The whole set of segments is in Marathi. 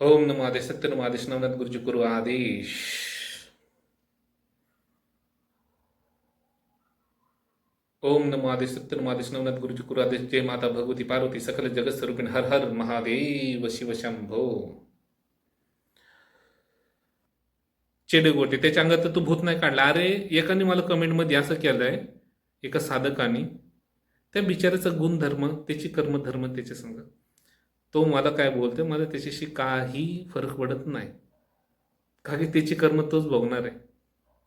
ओम नमो आदेश सत्य नमो आदेश नवनाथ गुरुजी गुरु आदेश। ओम नमो आदेश सत्य नमो आदेश नवनाथ गुरुजी गुरु आदेश जय माता भगवती पार्वती सकल जगत स्वरूपिण हर हर महादेव शिव शंभो। चेडगोटे त्याच्या अंगात तर तू भूत नाही काढला. अरे एकाने मला कमेंटमध्ये असं केलंय एका साधकाने त्या बिचाऱ्याचा गुणधर्म त्याची कर्मधर्म त्याच्या संग. तो मला काय बोलते मला त्याच्याशी काही फरक पडत नाही. का की त्याची कर्म तोच बघणार आहे.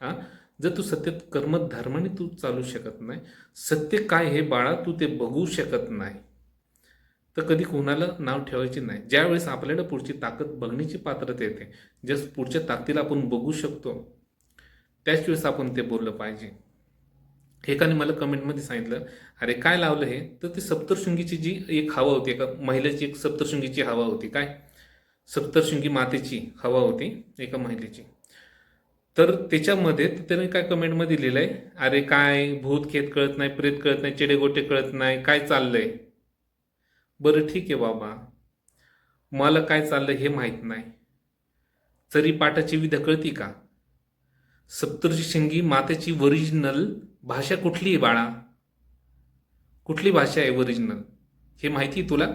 हा? जर तू सत्य कर्म धर्माने तू चालू शकत नाही सत्य काय हे बाळा तू ते बघू शकत नाही. तर कधी कोणाला नाव ठेवायचे नाही. ज्यावेळेस आपल्याला पुढची ताकद बघण्याची पात्रता येते ज्या पुढच्या ताकदीला आपण बघू शकतो त्याच वेळेस आपण ते बोललं पाहिजे. एकाने मला कमेंटमध्ये सांगितलं अरे काय लावलं हे? तर ती सप्तशृंगीची जी एक हवा होती एका महिलेची एक सप्तशृंगीची हवा होती काय? सप्तशृंगी मातेची हवा होती एका महिलेची. तर त्याच्यामध्ये त्याने काय कमेंटमध्ये लिहिलंय अरे काय? भूत खेत कळत नाही प्रेत कळत नाही चेडेगोटे कळत नाही काय चाललंय? बरं ठीक आहे बाबा. मला काय चाललंय हे माहीत नाही. चरी पाटाची विध कळती का? सप्तशृंगी मातेची ओरिजिनल भाषा कुठली आहे बाळा. कुठली भाषा आहे ओरिजिनल हे माहिती आहे तुला?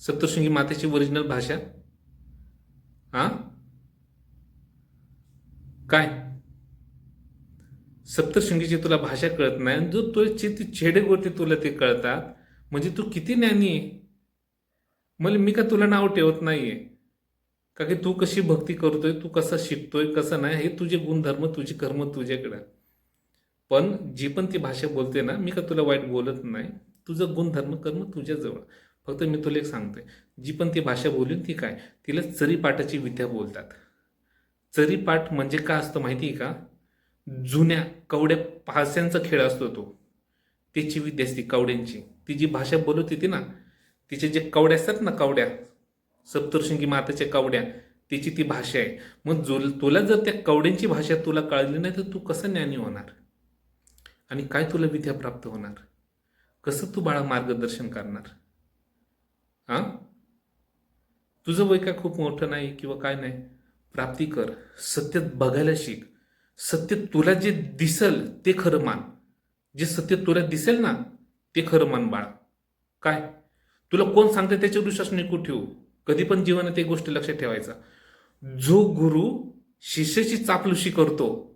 सप्तशृंगी मातेची ओरिजिनल भाषा? हा काय? सप्तशृंगीची तुला भाषा कळत नाही आणि जो तुझे ती छेडे गोटे तुला ते कळतात म्हणजे तू किती ज्ञानी आहे? मला मी का तुला नाव ठेवत नाही आहे का की तू कशी भक्ती करतोय तू कसा शिकतोय कसं नाही हे तुझे गुणधर्म तुझे कर्म तुझ्याकडं. पण जी पण ती भाषा बोलते ना मी का तुला वाईट बोलत नाही? तुझं गुणधर्म कर्म तुझ्याजवळ फक्त मी तुला एक सांगतोय जी पण ती भाषा बोलून ती काय? तिला चरीपाटाची विद्या बोलतात. चरीपाट म्हणजे काय असतं माहिती आहे का? जुन्या कवड्या पास्यांचा खेळ असतो तो. त्याची विद्या असते कवड्यांची. ती जी भाषा बोलत होती ना तिचे जे कवड्या असतात ना कवड्या सप्तशृंगी माताच्या कवड्या तिची ती भाषा आहे. मग जो तुला जर त्या कवड्यांची भाषा तुला कळली नाही तर तू कसं ज्ञानी होणार? आणि काय तुला विद्या प्राप्त होणार? कसं तू बाळा मार्गदर्शन करणार? हा तुझं वय काय खूप मोठं नाही किंवा काय नाही? प्राप्ती कर. सत्य बघायला शिक. सत्य तुला जे दिसल ते खरं मान. जे सत्य तुला दिसेल ना ते खरं मान बाळा. काय? तुला कोण सांगते त्याच्यावर विश्वास नको ठेवू. कधी पण जीवनात एक गोष्ट लक्षात ठेवायचा. जो गुरु शिष्याची चापलुशी करतो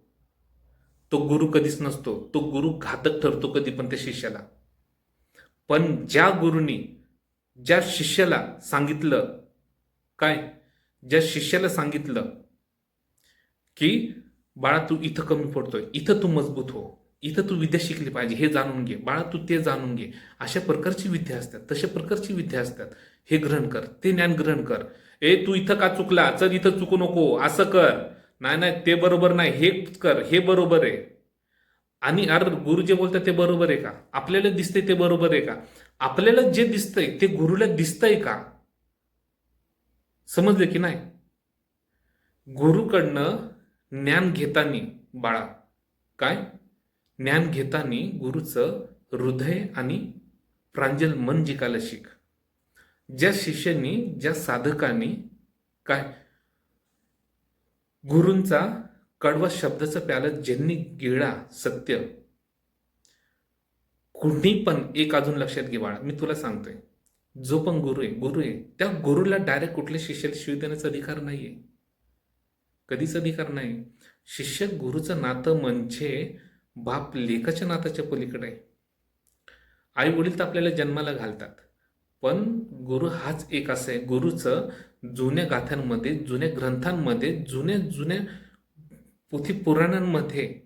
तो गुरु कधीच नसतो. तो गुरु घातक ठरतो कधी पण त्या शिष्याला. पण ज्या गुरुनी ज्या शिष्याला सांगितलं काय? ज्या शिष्याला सांगितलं की बाळा तू इथं कमी पडतोय. इथं तू मजबूत हो. इथं तू विद्या शिकली पाहिजे. हे जाणून घे. बाळा तू ते जाणून घे. अशा प्रकारची विद्या असतात. तशा प्रकारची विद्या असतात. हे ग्रहण कर. ते ज्ञान ग्रहण कर. ए तू इथं का चुकला? चल इथं चुकू नको. असं कर. नाही नाही ते बरोबर नाही. हे कर हे बरोबर आहे. आणि अरे गुरु जे बोलतात ते बरोबर आहे का? आपल्याला दिसतंय ते बरोबर आहे का? आपल्याला जे दिसतंय ते गुरुला दिसतंय का? समजलं की नाही? गुरुकडनं ज्ञान घेतानी बाळा काय? ज्ञान घेतानी गुरुचं हृदय आणि प्रांजल मन जिकायला शिक. ज्या शिष्यांनी ज्या साधकांनी काय? गुरूंचा कडवा शब्दाचं प्यालं ज्यांनी गिळा सत्य. कुणी पण एक अजून लक्षात घे बाळा मी तुला सांगतोय. जो पण गुरु आहे गुरु आहे. त्या गुरुला डायरेक्ट कुठल्या शिष्याला शिव देण्याचा अधिकार नाहीये. कधीच अधिकार नाही. शिष्य गुरुचं नातं म्हणजे बाप लेखाच्या नाताच्या पलीकडे आहे. आई वडील तर आपल्याला जन्माला घालतात. पण गुरु हाच एक असं आहे गुरुचं जुन्या गाथ्यांमध्ये जुन्या ग्रंथांमध्ये जुने जुन्या पोथी पुराणांमध्ये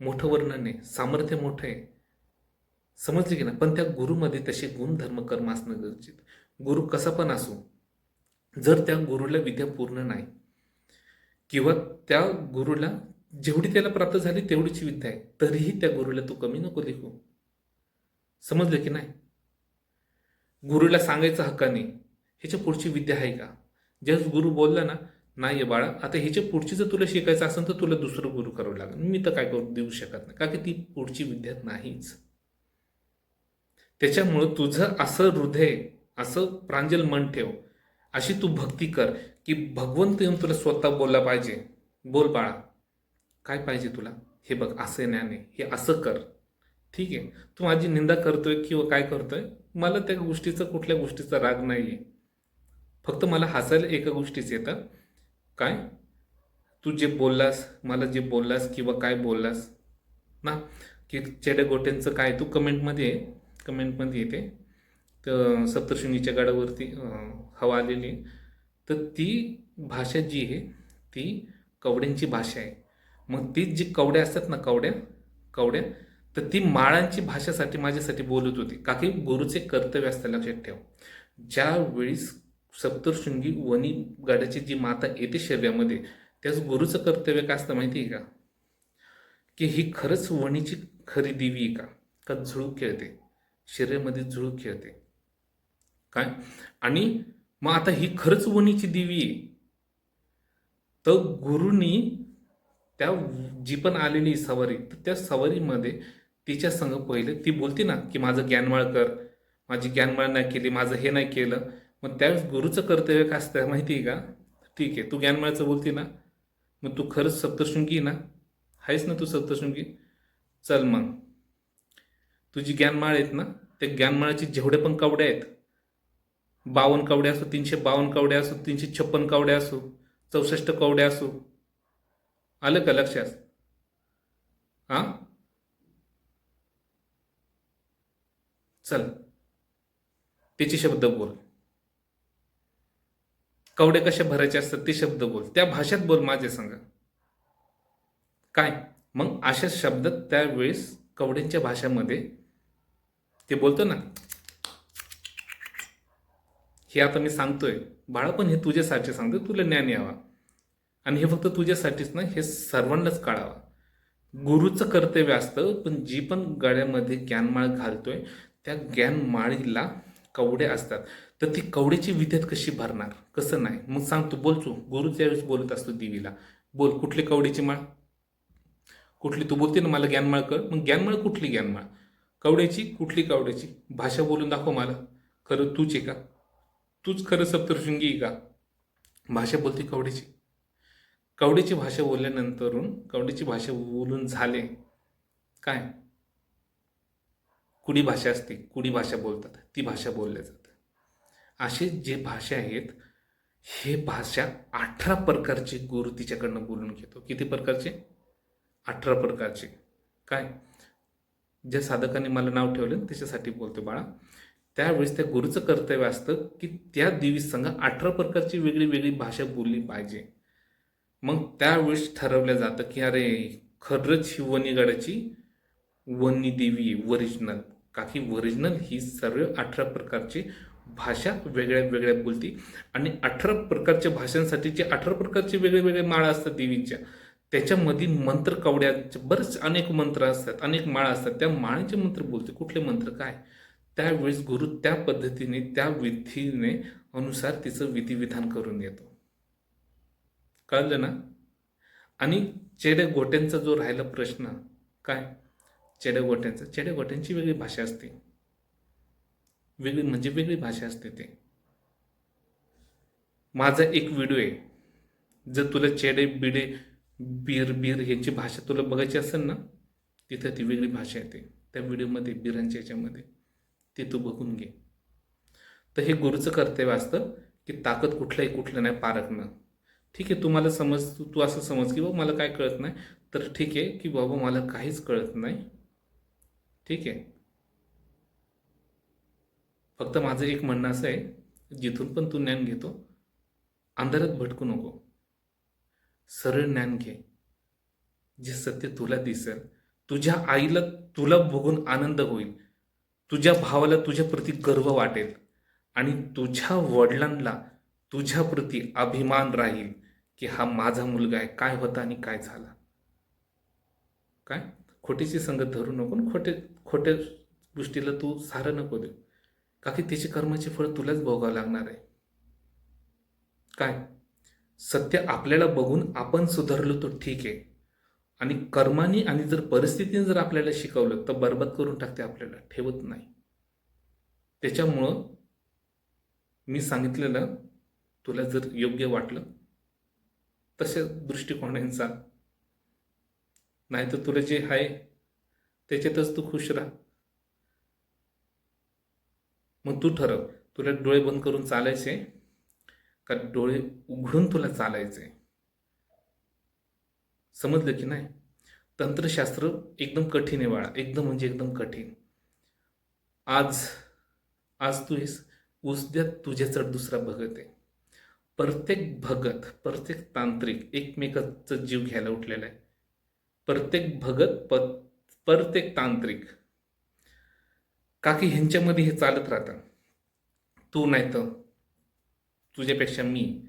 मोठं वर्णन आहे सामर्थ्य मोठं आहे. समजले की ना पण त्या गुरुमध्ये तसे गुण धर्म कर्म असणं गरजेचं गुरु कसा पण असो जर त्या गुरुला विद्या पूर्ण नाही किंवा त्या गुरुला जेवढी त्याला प्राप्त झाली तेवढीची विद्या आहे तरीही त्या गुरुला तू कमी नको लेखू समजलं की नाही? गुरुला सांगायचं हक्काने ह्याच्या पुढची विद्या आहे का? ज्यास गुरु बोलला ना नाही बाळा आता ह्याच्या पुढची जर तुला शिकायचं असेल तर तुला दुसरं गुरु करावं लागेल. मी तर काय करू देऊ शकत नाही. का की ती पुढची विद्या नाहीच. त्याच्यामुळं तुझं असं हृदय असं प्रांजल मन ठेव. अशी तू भक्ती कर की भगवंत येऊन तुला स्वतः बोलला पाहिजे. बोल बाळा काय पाहिजे तुला? हे बघ असं ज्ञान आहे. हे असं कर. ठीक आहे. तू माझी निंदा करतोय किंवा काय करतोय? मला त्या गोष्टीचा कुठल्या गोष्टीचा राग नाही आहे फक्त मला हसायला एका गोष्टीच येतं. काय? तू जे बोललास मला जे बोललास किंवा काय बोललास ना? की चेड्या गोट्यांचं काय? तू कमेंटमध्ये आहे कमेंटमध्ये येते. तर सप्तशृंगीच्या गाडावरती हवा आलेली आहे. तर ती भाषा जी आहे ती कवड्यांची भाषा आहे. मग तीच जी कवड्या असतात ना कवड्या कवड्या तर ती माळांची भाषेसाठी माझ्यासाठी बोलत होती. का की गुरुचे कर्तव्य असतं लक्षात ठेव. ज्या वेळीस सप्तशृंगी वनी गाड्याची जी माता येते शरीरामध्ये त्याच गुरुचं कर्तव्य काय असतं माहिती आहे का? की ही खरंच वणीची खरी देवी आहे का? का झुळूक खेळते? शरीरामध्ये झुळूक खेळते. काय? आणि मग आता ही खरंच वणीची देवी आहे. तर गुरुनी त्या जी पण आलेली सवारी तर त्या सवारीमध्ये तिच्या संग पहिले ती बोलते ना की माझं ज्ञानमाळ कर माझी ज्ञानमाळ नाही केली माझं हे नाही केलं. मग त्यावेळेस गुरुचं कर्तव्य काय असतं माहिती आहे का? ठीक आहे तू ज्ञानमाळचं बोलते ना मग तू खरंच सप्तशृंगी ना? आहेस ना तू सप्तशृंगी? चल मग. तुझी ज्ञानमाळ आहेत ना त्या ज्ञानमाळाची जेवढे पण कवड्या आहेत बावन्न कवड्या असो तीनशे बावन्न कवड्या असो तीनशे छप्पन कवड्या असो चौसष्ट कवड्या असो. आलं का लक्षात? हां चल. त्याचे शब्द बोल. कवडे कशा भरायचे असतात ते शब्द बोल. त्या भाषेत बोल माझे सांगा. काय? मग अशा शब्दात त्यावेळेस कवड्यांच्या भाषेमध्ये ते बोलतो ना. हे आता मी सांगतोय. बाळा पण हे तुझ्यासाठी सांगतो. तुला ज्ञान यावा. आणि हे फक्त तुझ्यासाठीच ना हे सर्वांनाच कळावा. गुरुचं कर्तव्य असतं पण जी पण गळ्यामध्ये ज्ञानमाळ घालतोय त्या ज्ञानमाळीला कवडे असतात. तर ती कवड्याची विद्यात कशी भरणार? कसं नाही? मग सांगतो बोलतो गुरु ज्यावेळेस बोलत असतो देवीला. बोल कुठली कवडीची माळ? कुठली? तू बोलते ना मला ज्ञानमाळ कर. मग ज्ञानमाळ कुठली ज्ञानमाळ? कवड्याची? कुठली कवड्याची? भाषा बोलून दाखव मला. खरं तूच आहे का? तूच खरं सप्तशृंगी आहे का? भाषा बोलते कवड्याची कवड्याची भाषा बोलल्यानंतरून कवड्याची भाषा बोलून झाले. काय? कुडी भाषा असते कुडी भाषा बोलतात ती भाषा बोलल्या जाते. असे जे भाषा आहेत हे भाषा अठरा प्रकारचे गुरु तिच्याकडनं बोलून घेतो. किती प्रकारचे? अठरा प्रकारचे. काय? ज्या साधकाने मला नाव ठेवलं त्याच्यासाठी बोलतो बाळा. त्यावेळेस त्या गुरुचं कर्तव्य असतं की त्या देवी संघ अठरा प्रकारची वेगळी वेगळी भाषा बोलली पाहिजे. मग त्यावेळेस ठरवलं जातं की अरे खरंच ही वनीगडाची वनी देवी ओरिजिनल काही ओरिजिनल ही सर्व अठरा प्रकारची भाषा वेगळ्या वेगळ्या बोलती. आणि अठरा प्रकारच्या भाषांसाठी जे अठरा प्रकारचे वेगळे वेगळे माळा असतात देवींच्या त्याच्यामध्ये मंत्र कवड्याचे बरेच अनेक मंत्र असतात अनेक माळा असतात. त्या माळेचे मंत्र बोलते. कुठले मंत्र? काय? त्यावेळेस गुरु त्या पद्धतीने त्या विधीने अनुसार तिचं विधिविधान करून येतो कळलं ना? आणि चेड्या गोट्यांचा जो राहिला प्रश्न काय? चेड्या गोट्यांचा वेगळी भाषा असते. वेगळी म्हणजे वेगळी भाषा असते ते. माझा एक व्हिडिओ आहे. जर तुला चेडे बिडे बीर बीर यांची भाषा तुला बघायची असेल ना तिथं ती वेगळी भाषा येते. त्या व्हिडिओमध्ये बिरांच्या याच्यामध्ये. ते तू बघून घे. तर हे गुरुचं कर्तव्य असतं की ताकद कुठलंही कुठलं नाही पारखणं. ठीक आहे तुम्हाला समज तू तू असं समज की बाबा मला काय कळत नाही. तर ठीक आहे की बाबा मला काहीच कळत नाही. ठीक आहे. फक्त माझं एक म्हणणं असं आहे जिथून पण तू ज्ञान घेतो अंधारात भटकू नको. सरळ ज्ञान घे. जे सत्य तुला दिसेल तुझ्या आईला तुला बघून आनंद होईल. तुझ्या भावाला तुझ्याप्रती गर्व वाटेल. आणि तुझ्या वडिलांना तुझ्याप्रती अभिमान राहील की हा माझा मुलगा आहे काय होता आणि काय झाला. काय? खोटीची संगत धरू नको आणि खोटे खोट्या गोष्टीला तू सारं नको देऊ. का की तिचे कर्माचे फळ तुलाच भोगावं लागणार आहे? काय? सत्य आपल्याला बघून आपण सुधारलो तो ठीक आहे. आणि कर्माने आणि जर परिस्थितीने जर आपल्याला शिकवलं तर बरबाद करून टाकते आपल्याला ठेवत नाही. त्याच्यामुळं मी सांगितलेलं तुला जर योग्य वाटलं तशा दृष्टिकोनाने चाल नाही तर तुला जे आहे त्याच्यातच तू खुश राहा. मग तू ठरव तुला डोळे बंद करून चालायचे का डोळे उघडून तुला चालायचे समजलं की नाही? तंत्रशास्त्र एकदम कठीण आहे बाळा एकदम म्हणजे एकदम कठीण. आज आज तू हेस तुझ्या चढ दुसरा भगत आहे. प्रत्येक भगत प्रत्येक तांत्रिक एकमेकाचा जीव घ्यायला उठलेला आहे. प्रत्येक भगत प प्रत्येक तांत्रिक. काकी ह्यांच्यामध्ये हे चालत राहतं. तू नाही तर तुझ्यापेक्षा मी.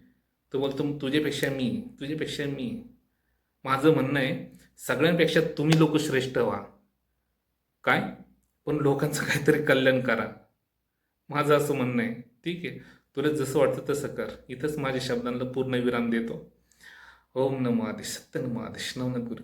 तो बोलतो तुझ्यापेक्षा मी तुझ्यापेक्षा मी. माझं म्हणणं आहे सगळ्यांपेक्षा तुम्ही लोक श्रेष्ठ व्हा. काय? पण लोकांचं काहीतरी कल्याण करा. माझं असं म्हणणं आहे. ठीक आहे. तुला जसं वाटतं तसं कर. इथंच माझ्या शब्दांना पूर्ण विराम देतो. ओम नमो आदेश सत्य नमो आदेश नवनाथ गुरु